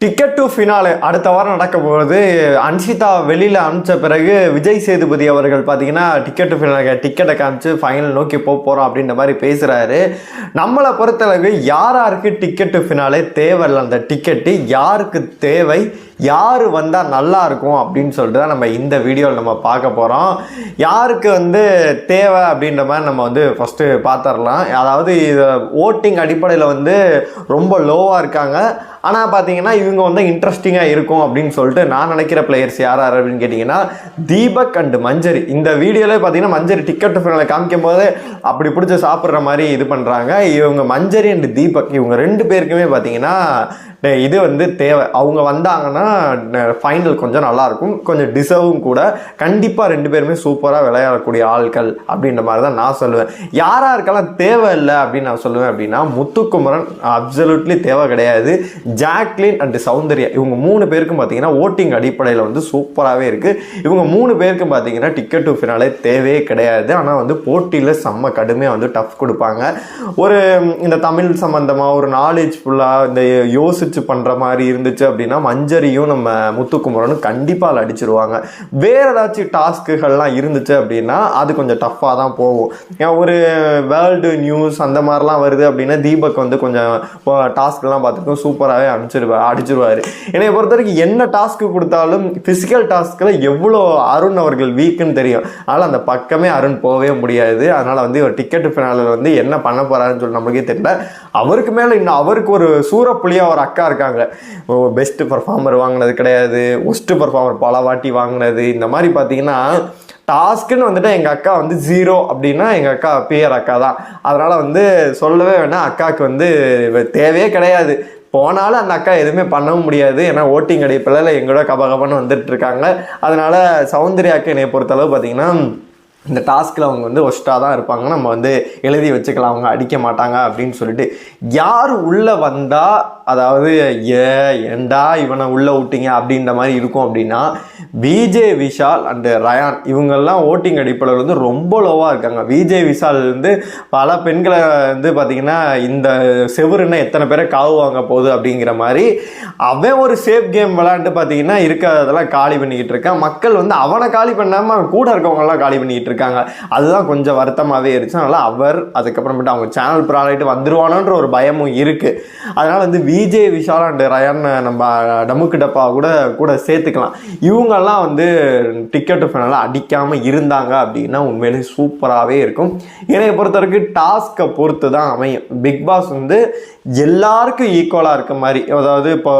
Ticket to finale அடுத்த வாரம் நடக்க போகிறது அன்ஷிதா வெளியில் அனுப்பிச்ச பிறகு விஜய் சேதுபதி அவர்கள் பார்த்தீங்கன்னா டிக்கெட் டு ஃபினாலே டிக்கெட்டை காமிச்சு ஃபைனல் நோக்கி போக போகிறோம் அப்படின்ற மாதிரி பேசுகிறாரு நம்மளை பொறுத்தளவு யாராருக்கு டிக்கெட் டு ஃபினாலே தேவையில்லை அந்த டிக்கெட்டு யாருக்கு தேவை? யார் வந்தால் நல்லா இருக்கும் அப்படின்னு சொல்லிட்டு தான் நம்ம இந்த வீடியோவில் நம்ம பார்க்க போகிறோம் யாருக்கு வந்து தேவை அப்படின்ற மாதிரி நம்ம வந்து ஃபஸ்ட்டு பார்த்துடலாம் அதாவது இது ஓட்டிங் அடிப்படையில் வந்து ரொம்ப லோவாக இருக்காங்க. ஆனால் பார்த்தீங்கன்னா இவங்க வந்து இன்ட்ரெஸ்டிங்காக இருக்கும் அப்படின்னு சொல்லிட்டு நான் நினைக்கிற பிளேயர்ஸ் யார் யார் அப்படின்னு கேட்டிங்கன்னா தீபக் அண்டு மஞ்சரி. இந்த வீடியோவில் பார்த்தீங்கன்னா மஞ்சரி டிக்கெட் ஃபைனலை காமிக்கும் போது அப்படி பிடிச்சி சாப்பிட்ற மாதிரி இது பண்ணுறாங்க இவங்க மஞ்சரி அண்டு தீபக் இவங்க ரெண்டு பேருக்குமே பார்த்தீங்கன்னா இது வந்து தேவை. அவங்க வந்தாங்கன்னா ஃபைனல் கொஞ்சம் நல்லாயிருக்கும் கொஞ்சம் டிசர்வும் கூட. கண்டிப்பாக ரெண்டு பேருமே சூப்பராக விளையாடக்கூடிய ஆட்கள் அப்படின்ற மாதிரி தான் நான் சொல்லுவேன். யாராக இருக்கலாம் தேவை இல்லை அப்படின்னு நான் சொல்லுவேன் அப்படின்னா முத்துக்குமரன் அப்சல்யூட்லி தேவை கிடையாது. ஜாக்லின் அண்ட் சௌந்தர்யா இவங்க மூணு பேருக்கும் பார்த்தீங்கன்னா ஓட்டிங் அடிப்படையில் வந்து சூப்பராகவே இருக்குது இவங்க மூணு பேருக்கும் பார்த்தீங்கன்னா டிக்கெட் டு ஃபினாலே தேவையே கிடையாது. ஆனால் வந்து போட்டியில் செம்ம கடுமையாக வந்து டஃப் கொடுப்பாங்க. ஒரு இந்த தமிழ் சம்மந்தமாக ஒரு நாலேஜ் ஃபுல்லாக இந்த யோசிச்சு பண்ணுற மாதிரி இருந்துச்சு அப்படின்னா மஞ்சரியும் நம்ம முத்துக்குமரனும் கண்டிப்பாக அதில் அடிச்சிருவாங்க. வேறு ஏதாச்சும் டாஸ்க்குகள்லாம் இருந்துச்சு அப்படின்னா அது கொஞ்சம் டஃப்பாக தான் போகும். ஏன் ஒரு வேர்ல்டு நியூஸ் அந்த மாதிரிலாம் வருது அப்படின்னா தீபக் வந்து கொஞ்சம் டாஸ்க்லாம் பார்த்துருக்கோம் சூப்பராகவே அடிச்சிருவா அடிச்சிருவார். என்னை பொறுத்த வரைக்கும் என்ன டாஸ்க்கு கொடுத்தாலும் ஃபிசிக்கல் டாஸ்க்கில் எவ்வளோ அருண் அவர்கள் வீக்குன்னு தெரியும். அதனால் அந்த பக்கமே அருண் போகவே முடியாது. அதனால் வந்து ஒரு டிக்கெட் ஃபினாலில் வந்து என்ன பண்ண போகிறாருன்னு சொல்லி நமக்கே தெரியல. அவருக்கு மேலே இன்னும் அவருக்கு ஒரு சூரப்புலியாக ஒரு அக்கா இருக்காங்க. பெஸ்ட் பர்ஃபார்மர் வாங்கினது கிடையாது. ஒஸ்ட் பர்ஃபார்மர் பல வாட்டி வாங்கினது. இந்த மாதிரி பார்த்தீங்கன்னா டாஸ்க்குன்னு வந்துட்டு எங்கள் அக்கா வந்து ஜீரோ அப்படின்னா எங்கள் அக்கா பியர் அக்கா தான். அதனால் வந்து சொல்லவே வேணாம் அக்காவுக்கு வந்து தேவையே கிடையாது. போனாலும் அந்த அக்கா எதுவுமே பண்ணவும் முடியாது. ஏன்னா ஓட்டிங் அடிப்பில் எங்களோட கபகபன்னு வந்துட்டு இருக்காங்க. அதனால் சௌந்தர்யாக்கு என்னை பொறுத்தளவு பார்த்தீங்கன்னா இந்த டாஸ்கில் அவங்க வந்து ஒஸ்ட்டாக தான் இருப்பாங்க. நம்ம வந்து எழுதி வச்சுக்கலாம். அவங்க அடிக்க மாட்டாங்க அப்படின்னு சொல்லிட்டு யார் உள்ளே வந்தால் அதாவது ஏ ஏண்டா இவனை உள்ளே விட்டீங்க அப்படின்ற மாதிரி இருக்கும் அப்படின்னா விஜே விஷால் அண்டு ரயான் இவங்கெல்லாம் ஓட்டிங் அடிப்படையில் வந்து ரொம்ப லோவாக இருக்காங்க. விஜே விஷால் வந்து பல பெண்களை வந்து பார்த்திங்கன்னா இந்த செவுருன்னா எத்தனை பேரை காவு வாங்க போகுது அப்படிங்கிற மாதிரி அவன் ஒரு சேஃப் கேம் விளாண்டு பார்த்தீங்கன்னா இருக்கிறதெல்லாம் காலி பண்ணிக்கிட்டு இருக்கான். மக்கள் வந்து அவனை காலி பண்ணாமல் கூட இருக்கவங்கெல்லாம் காலி பண்ணிக்கிட்டு இருக்காங்க அதுதான் கொஞ்சம் வருத்தமாகவே இருந்துச்சு. அதனால் அவர் அதுக்கப்புறமேட்டு அவங்க சேனல் ப்ராடக்ட் வந்துருவானோன்ற ஒரு பயமும் இருக்குது அதனால் வந்து விஜே விஷால் அண்ட் ரயான் நம்ம டமுக்கு டப்பா கூட கூட சேர்த்துக்கலாம். இவங்கெல்லாம் வந்து டிக்கெட்டு ஃபைனலாக அடிக்காமல் இருந்தாங்க அப்படின்னா உண்மையிலே சூப்பராகவே இருக்கும். என்னை பொறுத்த வரைக்கும் டாஸ்க்கை பொறுத்து தான் அமையும். பிக் பாஸ் வந்து எல்லாருக்கும் ஈக்குவலாக இருக்க மாதிரி அதாவது இப்போ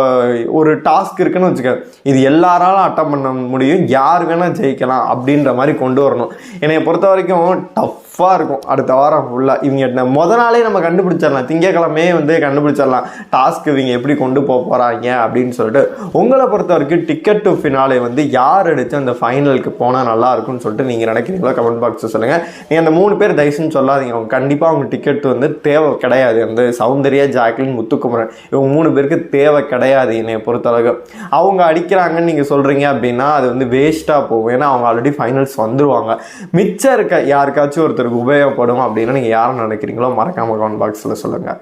ஒரு டாஸ்க் இருக்குன்னு வச்சுக்க இது எல்லாராலும் அட்டம் பண்ண முடியும். யார் வேணால் ஜெயிக்கலாம் அப்படின்ற மாதிரி கொண்டு வரணும். என்னை பொறுத்த வரைக்கும் டஃப்பாக இருக்கும். அடுத்த வாரம் ஃபுல்லாக இவங்க முத நாளே நம்ம கண்டுபிடிச்சிடலாம். திங்கக்கிழமையே வந்து கண்டுபிடிச்சிடலாம். டாஸ்க் இவங்க எப்படி கொண்டு போக போகிறாங்க அப்படின்னு சொல்லிட்டு உங்களை பொறுத்த வரைக்கும் டிக்கெட் டு ஃபினாலே வந்து யார் அடித்து அந்த ஃபைனலுக்கு போனால் நல்லா இருக்கும்னு சொல்லிட்டு நீங்கள் நினைக்கிறீங்களோ கமெண்ட் பாக்ஸில் சொல்லுங்கள் நீங்கள் அந்த மூணு பேர் தயவுசெய்து சொல்லாதீங்க. அவங்க கண்டிப்பாக அவங்க டிக்கெட் வந்து தேவை கிடையாது. அந்த சௌந்தர்யா ஜாக்லின் முத்துக்குமரன் இவங்க மூணு பேருக்கு தேவை கிடையாது என்னை பொறுத்தளவுக்கு அவங்க அடிக்கிறாங்கன்னு நீங்கள் சொல்கிறீங்க அப்படின்னா அது வந்து வேஸ்ட்டாக போகும். ஏன்னா அவங்க ஆல்ரெடி ஃபைனல்ஸ் வந்துருவாங்க. மிச்சம் இருக்க யாருக்காச்சும் ஒருத்தருக்கு உபயோகப்படும் அப்படின்னு நீங்கள் யாரை நினைக்கிறீங்களோ மறக்காமல் கமெண்ட் பாக்ஸில் சொல்லுங்கள்